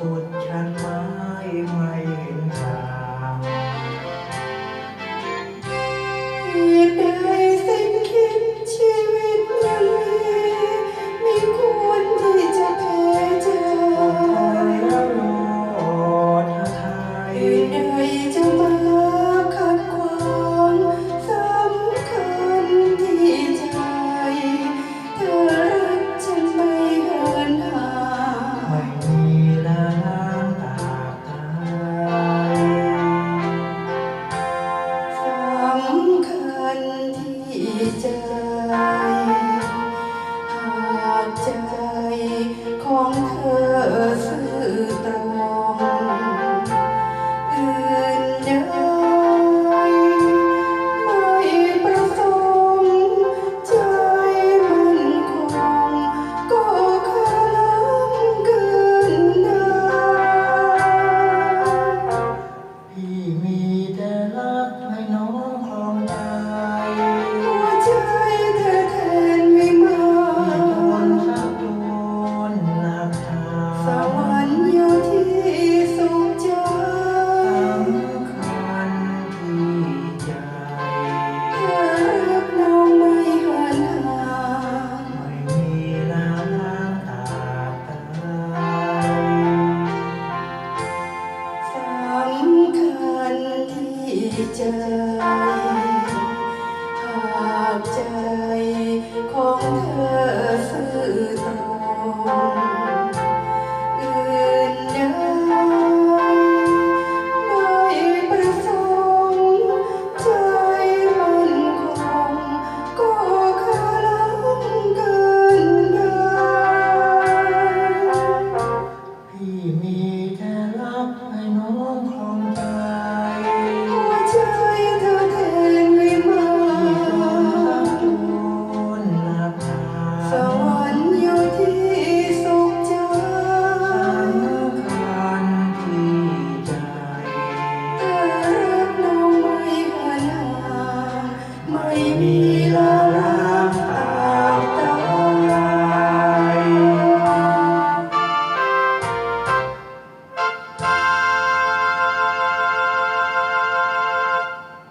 บนชันไม้ไม่เห็นทางเหตุใดสิ้นคิดชีำคัญที่ใจหากใจของเธอสื่อตรงอื่นเดิน